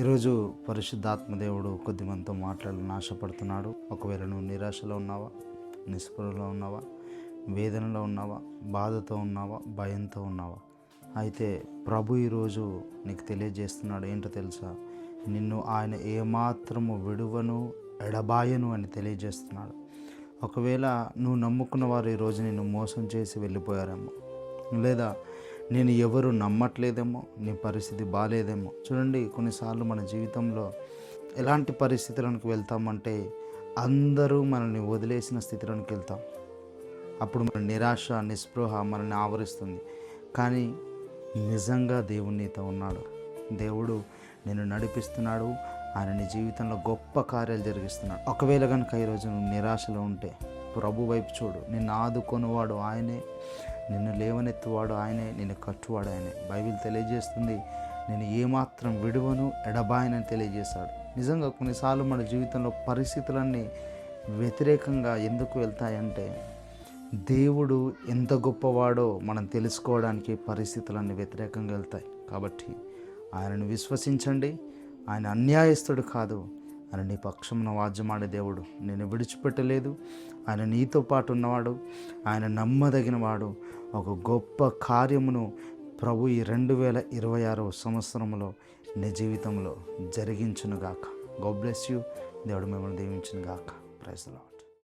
ఈరోజు పరిశుద్ధాత్మదేవుడు కొద్ది మనతో మాట్లాడాలని ఆశపడుతున్నాడు. ఒకవేళ నువ్వు నిరాశలో ఉన్నావా నిస్పృహలో ఉన్నావా వేదనలో ఉన్నావా బాధతో ఉన్నావా భయంతో ఉన్నావా? అయితే ప్రభు ఈరోజు నీకు తెలియజేస్తున్నాడు ఏంటో తెలుసా? నిన్ను ఆయన ఏమాత్రము విడువను ఎడబాయను అని తెలియజేస్తున్నాడు. ఒకవేళ నువ్వు నమ్ముకున్న వారు ఈరోజు నిన్ను మోసం చేసి వెళ్ళిపోయారేమో. లేదా నేను ఎవరు నమ్మట్లేదేమో నీ పరిస్థితి బాగాలేదేమో చూడండి కొన్నిసార్లు మన జీవితంలో ఎలాంటి పరిస్థితులకు వెళ్తామంటే అందరూ మనల్ని వదిలేసిన స్థితిలోకి వెళ్తాం. అప్పుడు మన నిరాశ నిస్పృహ మనల్ని ఆవరిస్తుంది. కానీ నిజంగా దేవుడు నీతో ఉన్నాడు. దేవుడు నేను నడిపిస్తున్నాడు. ఆయన నీ జీవితంలో గొప్ప కార్యాలు జరిగిస్తున్నాడు. ఒకవేళ కనుక ఈరోజు నువ్వు నిరాశలో ఉంటే ప్రభు వైపు చూడు. నిన్ను ఆదుకొనివాడు ఆయనే. నిన్ను లేవనెత్తువాడు ఆయనే నిన్ను కట్టువాడు ఆయనే. బైబిల్ తెలియజేస్తుంది నేను ఏమాత్రం విడువను ఎడబాయనని తెలియజేశాడు. నిజంగా కొన్నిసార్లు మన జీవితంలో పరిస్థితులన్నీ వ్యతిరేకంగా ఎందుకు వెళ్తాయంటే దేవుడు ఎంత గొప్పవాడో మనం తెలుసుకోవడానికి పరిస్థితులన్నీ వ్యతిరేకంగా వెళ్తాయి. కాబట్టి ఆయనను విశ్వసించండి. ఆయన అన్యాయస్తుడు కాదు. ఆయన నీ పక్షమున వాద్యమాడే దేవుడు. నేను విడిచిపెట్టలేదు. ఆయన నీతో పాటు ఉన్నవాడు. ఆయన నమ్మదగినవాడు. ఒక గొప్ప కార్యమును ప్రభు ఈ రెండు వేల ఇరవై ఆరవ సంవత్సరంలో నీ జీవితంలో జరిగించునుగాక. గాడ్ బ్లెస్ యూ దేవుడు మిమ్మల్ని దీవించునుగాక. ప్రైజ్లో